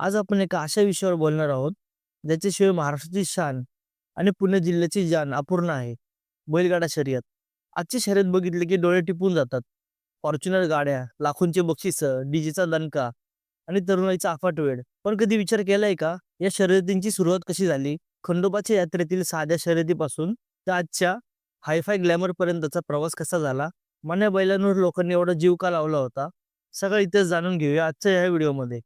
आज आपण एका अशा विषयावर बोलणार आहोत ज्याच्याशिवाय महाराष्ट्राची शान आणि पुणे जिल्ह्याची जान अपूर्ण आहे. बैलगाडा शर्यत. आजची शर्यत बघितली की डोळे टिपून जातात. फॉर्च्युनर गाड्या लाखोंचे बक्षीस डीजेचा दणका आणि तरुणाईचा अफाट वेळ पण कधी विचार केलाय का? या शर्यतींची सुरुवात कशी झाली? खंडोबाच्या यात्रेतील साध्या शर्यतीपासून तर आजच्या हायफाय ग्लॅमर पर्यंतचा प्रवास कसा झाला? मान्या बैलांवर लोकांनी एवढा जीव का लावला होता? सगळं इथेच जाणून घेऊया आजच्या या व्हिडिओमध्ये.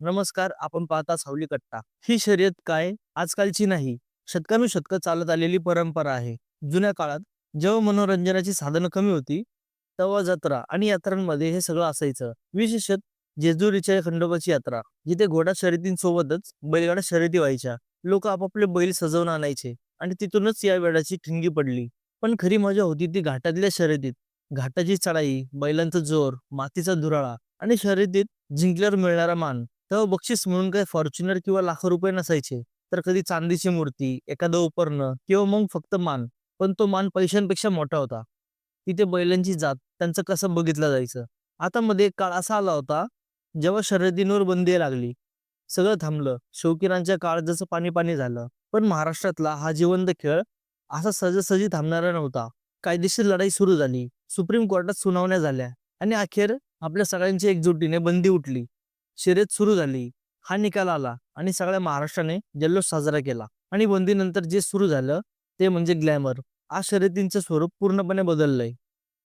नमस्कार आपण पाहता सावली कट्टा. ही शर्यत काय? आजकालची नाही. शतकानुशतक चालत आलेली परंपरा आहे. जुन्या काळात जेव्हा मनोरंजनाची साधनं कमी होती तेव्हा जत्रा आणि यात्रांमध्ये हे सगळं असायचं. विशेषत जेजुरीच्या खंडोबाची यात्रा जिथे घोडा शर्यतींसोबतच बैलगाडा शर्यती व्हायच्या. लोक आपापले बैल सजवून आणायचे आणि तिथूनच या वेळाची ठिणगी पडली. पण खरी मजा होती ती घाटातल्या शर्यतीत. घाटाची चढाई बैलांचा जोर मातीचा धुराळा आणि शर्यतीत जिंकल्यावर मिळणारा मान. तेव्हा बक्षीस म्हणून काही फॉर्च्युनर किंवा लाखो रुपये नसायचे. तर कधी चांदीची मूर्ती एखादं उपरणं किंवा मग फक्त मान पण तो मान पैशांपेक्षा मोठा होता. तिथे बैलांची जात त्यांचं कसं बघितलं जायचं? आता मध्ये एक काळ असा आला होता जेव्हा शर्यतींवर बंदी लागली. सगळं थांबलं. शौकीनांच्या काळ जसं पाणी पाणी झालं. पण महाराष्ट्रातला हा जिवंत खेळ असा सहजासहजी थांबणारा नव्हता. कायदेशीर लढाई सुरू झाली. सुप्रीम कोर्टात सुनावण्या झाल्या. आणि अखेर आपल्या सगळ्यांच्या एकजुटीने बंदी उठली. शर्यत सुरू झाली. हा निकाल आला आणि सगळ्या महाराष्ट्राने जल्लोष साजरा केला. आणि बंदीनंतर जे सुरू झालं ते म्हणजे ग्लॅमर. आज शर्यतींचं स्वरूप पूर्णपणे बदललंय.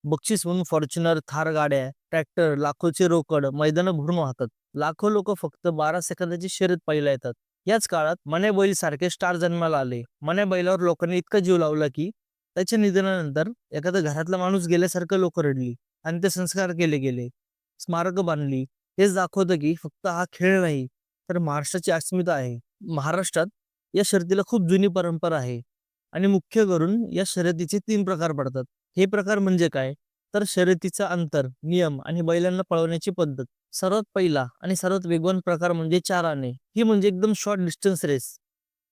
बक्षीस म्हणून फॉर्च्युनर थार गाड्या ट्रॅक्टर लाखोचे रोकड मैदानं भरून वाहतात. लाखो लोक फक्त बारा सेकंदाची शर्यत पाहिला येतात. याच काळात मने बैल सारखे स्टार जन्माला आले. मने बैलावर लोकांनी इतका जीव लावला की त्याच्या निधनानंतर एखादा घरातला माणूस गेल्यासारखं लोक रडली आणि ते संस्कार केले गेले. स्मारक बांधली. हेच दाखवतं की फक्त हा खेळ नाही तर महाराष्ट्राची अस्मिता आहे. महाराष्ट्रात या शर्यतीला खूप जुनी परंपरा आहे आणि मुख्य करून या शर्यतीचे तीन प्रकार पडतात. हे प्रकार म्हणजे काय? तर शर्यतीचा अंतर नियम आणि बैलांना पळवण्याची पद्धत. सर्वात पहिला आणि सर्वात वेगवान प्रकार म्हणजे चार आणे ही म्हणजे एकदम शॉर्ट डिस्टन्स रेस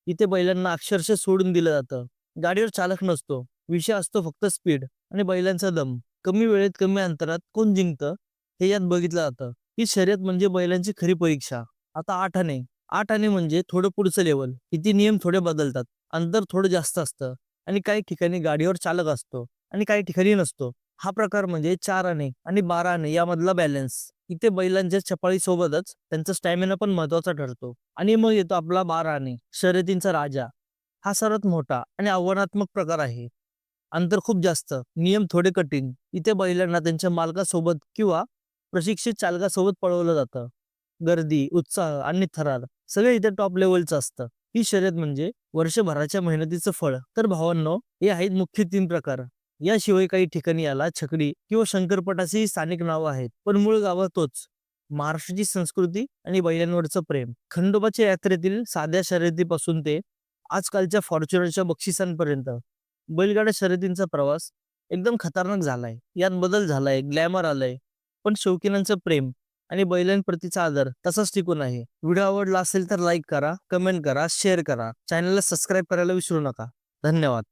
इथे बैलांना अक्षरशः सोडून दिलं जातं. गाडीवर चालक नसतो. विषय असतो फक्त स्पीड आणि बैलांचा दम. कमी वेळेत कमी अंतरात कोण जिंकतं हे यात बघितलं जातं. ही शर्यत म्हणजे बैलांची खरी परीक्षा. आता आठ आणे आठ आणे म्हणजे थोडं पुढचं लेवल इथे नियम थोडे बदलतात. अंतर थोडं जास्त असतं. आणि काही ठिकाणी गाडीवर चालक असतो. आणि काही ठिकाणी नसतो. हा प्रकार म्हणजे चार आणे आणि बारा आणे यामधला बॅलन्स इथे बैलांच्या चपाळी सोबतच त्यांचा स्टॅमिना पण महत्त्वाचा ठरतो. आणि मग येतो आपला बारा आणे शर्यतींचा राजा. हा सर्वात मोठा आणि आव्हानात्मक प्रकार आहे. अंतर खूप जास्त. नियम थोडे कठीण. इथे बैलांना त्यांच्या मालकासोबत किंवा प्रशिक्षित चालकासोबत पळवलं जातं. गर्दी उत्साह आणि थरार सगळे इथे टॉप लेवलचं असतं. ही शर्यत म्हणजे वर्षभराच्या मेहनतीचं फळ. तर भावांनो हे आहेत मुख्य तीन प्रकार. याशिवाय काही ठिकाणी याला छकडी किंवा शंकरपट अशी स्थानिक नावं आहेत पण मूळ गावा तोच. महाराष्ट्राची संस्कृती आणि बैलांवरचं प्रेम. खंडोबाच्या यात्रेतील साध्या शर्यतीपासून ते आजकालच्या फॉर्च्युनरच्या बक्षिसांपर्यंत बैलगाड्या शर्यतींचा प्रवास एकदम खतरनाक झालाय. यात बदल झालाय ग्लॅमर आलंय. पण शौकीनांचं प्रेम आणि बैलांप्रतीचा आदर तसाच टिकून आहे. व्हिडिओ आवडला असेल तर लाईक करा कमेंट करा शेअर करा. चॅनलला सबस्क्राईब करायला विसरू नका. धन्यवाद.